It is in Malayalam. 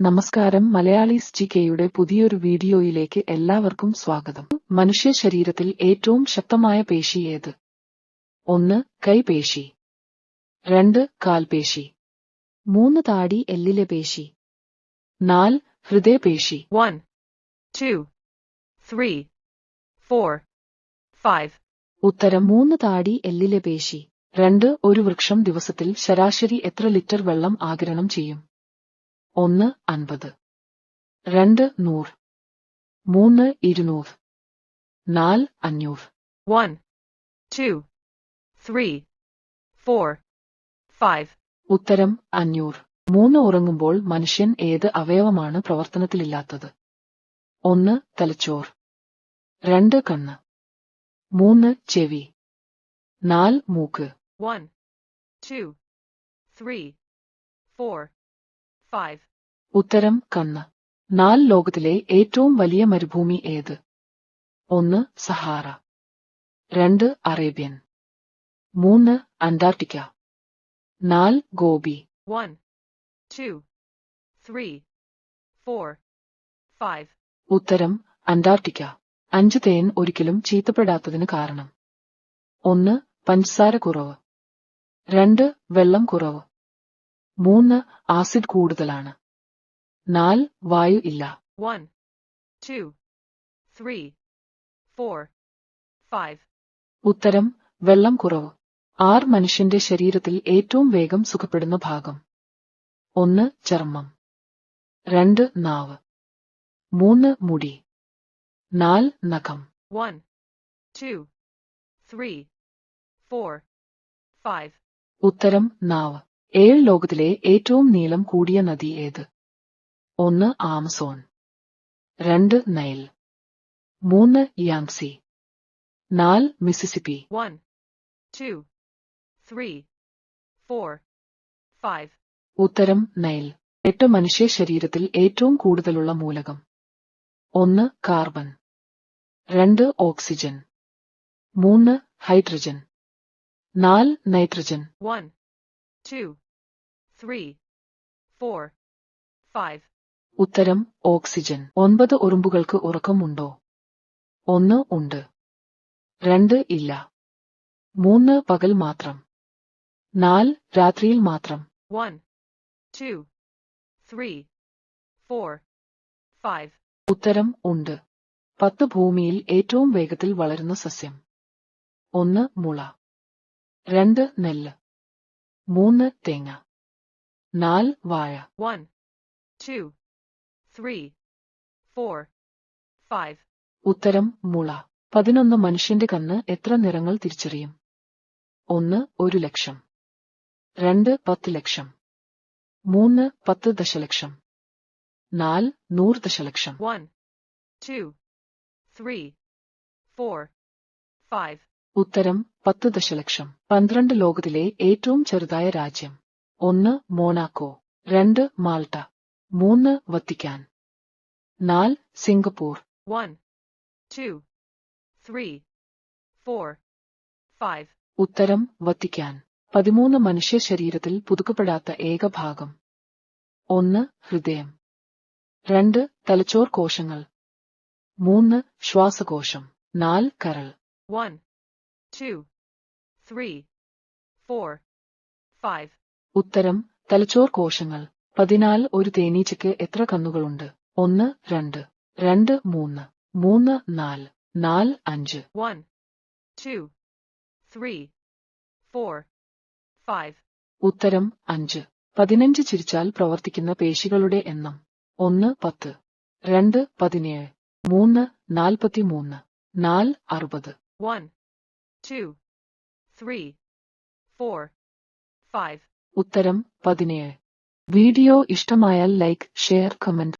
നമസ്കാരം. മലയാളീസ് ജി കെയുടെ പുതിയൊരു വീഡിയോയിലേക്ക് എല്ലാവർക്കും സ്വാഗതം. മനുഷ്യ ശരീരത്തിൽ ഏറ്റവും ശക്തമായ പേശി ഏത്? ഒന്ന് കൈപേശി. രണ്ട് കാൽപേശി. മൂന്ന് താടി എല്ലിലെ പേശി. നാല് ഹൃദയപേശി. One two three four five ഉത്തരം മൂന്ന് താടി എല്ലിലെ പേശി. രണ്ട് ഒരു വൃക്ഷം ദിവസത്തിൽ ശരാശരി എത്ര ലിറ്റർ വെള്ളം ആഗിരണം ചെയ്യും? ഒന്ന് അൻപത്. രണ്ട് നൂറ്. മൂന്ന് ഇരുന്നൂറ്. നാല് അഞ്ഞൂറ്. One two three four five ഉത്തരം അഞ്ഞൂറ്. മൂന്ന് ഉറങ്ങുമ്പോൾ മനുഷ്യൻ ഏത് അവയവമാണ് പ്രവർത്തനത്തിലില്ലാത്തത്? ഒന്ന് തലച്ചോർ രണ്ട് കണ്ണ്. മൂന്ന് ചെവി. നാല് മൂക്ക്. One two three four, five. ഉത്തരം കണ്ണ്. നാല് ലോകത്തിലെ ഏറ്റവും വലിയ മരുഭൂമി ഏത്? ഒന്ന് സഹാറ. രണ്ട് അറേബ്യൻ. മൂന്ന് അന്റാർട്ടിക്ക. നാല് Gobi one two three four five ഉത്തരം അന്റാർട്ടിക്ക. അഞ്ച് തേൻ ഒരിക്കലും ചീത്തപ്പെടാത്തതിന് കാരണം. ഒന്ന് പഞ്ചസാര കുറവ്. രണ്ട് വെള്ളം കുറവ്. മൂന്ന് ആസിഡ് കൂടുതലാണ്. നാല് വായു ഇല്ല. One two three four five ഉത്തരം വെള്ളം കുറവ്. ആർ മനുഷ്യന്റെ ശരീരത്തിൽ ഏറ്റവും വേഗം സുഖപ്പെടുന്ന ഭാഗം. ഒന്ന് ചർമ്മം. രണ്ട് നാവ്. മൂന്ന് മുടി. നാല് നഖം. One two three four five ഉത്തരം നാവ്. ഏഴ് ലോകത്തിലെ ഏറ്റവും നീളം കൂടിയ നദി ഏത്? ഒന്ന് ആമസോൺ. രണ്ട് നൈൽ. മൂന്ന് യാങ്സി നാല് Mississippi one two three four five ഉത്തരം നൈൽ. എട്ട് മനുഷ്യ ശരീരത്തിൽ ഏറ്റവും കൂടുതലുള്ള മൂലകം. ഒന്ന് കാർബൺ. രണ്ട് ഓക്സിജൻ. മൂന്ന് ഹൈഡ്രജൻ. നാല് nitrogen. One, two, three, four, five. ഉത്തരം ഓക്സിജൻ. ഒൻപത് ഉറുമ്പുകൾക്ക് ഉറക്കമുണ്ടോ? ഒന്ന് ഉണ്ട്. രണ്ട് ഇല്ല. മൂന്ന് പകൽ മാത്രം. നാല് രാത്രിയിൽ മാത്രം. One two three four five ഉത്തരം ഉണ്ട്. പത്ത് ഭൂമിയിൽ ഏറ്റവും വേഗത്തിൽ വളരുന്ന സസ്യം. ഒന്ന് മുള. രണ്ട് നെല്ല്. മൂന്ന് തേങ്ങ. നാല് വാഴ. One two three four five ഉത്തരം മുള. പതിനൊന്ന് മനുഷ്യന്റെ കണ്ണ് എത്ര നിറങ്ങൾ തിരിച്ചറിയും? ഒന്ന് ഒരു ലക്ഷം. രണ്ട് പത്ത് ലക്ഷം. മൂന്ന് പത്ത് ദശലക്ഷം. നാല് നൂറ് ദശലക്ഷം. One two three four five. ഉത്തരം പത്ത് ദശലക്ഷം. പന്ത്രണ്ട് ലോകത്തിലെ ഏറ്റവും ചെറുതായ രാജ്യം. ഒന്ന് മോണാക്കോ. രണ്ട് മാൾട്ട. മൂന്ന് വത്തിക്കാൻ. നാല് Singapore. One two three four five ഉത്തരം വത്തിക്കാൻ. പതിമൂന്ന് മനുഷ്യ ശരീരത്തിൽ പുതുക്കപ്പെടാത്ത ഏക ഭാഗം. ഒന്ന് ഹൃദയം. രണ്ട് തലച്ചോർ കോശങ്ങൾ. മൂന്ന് ശ്വാസകോശം. നാല് കരൾ. One, two, three, four, five. ഉത്തരം തലച്ചോർ കോശങ്ങൾ. പതിനാല് ഒരു തേനീച്ചയ്ക്ക് എത്ര കണ്ണുകളുണ്ട്? ഒന്ന് രണ്ട്. രണ്ട് മൂന്ന്. മൂന്ന് നാല്. നാല് അഞ്ച്. One two three four five ഉത്തരം അഞ്ച്. പതിനഞ്ച് ചിരിച്ചാൽ പ്രവർത്തിക്കുന്ന പേശികളുടെ എണ്ണം. ഒന്ന് പത്ത്. രണ്ട് പതിനേഴ്. മൂന്ന് നാൽപ്പത്തിമൂന്ന്. നാല് അറുപത്. One, two, three, four, five. ഉത്തരം പതിനേഴ് വീഡിയോ ഇഷ്ടമായാൽ ലൈക്ക് ഷെയർ കമന്റ്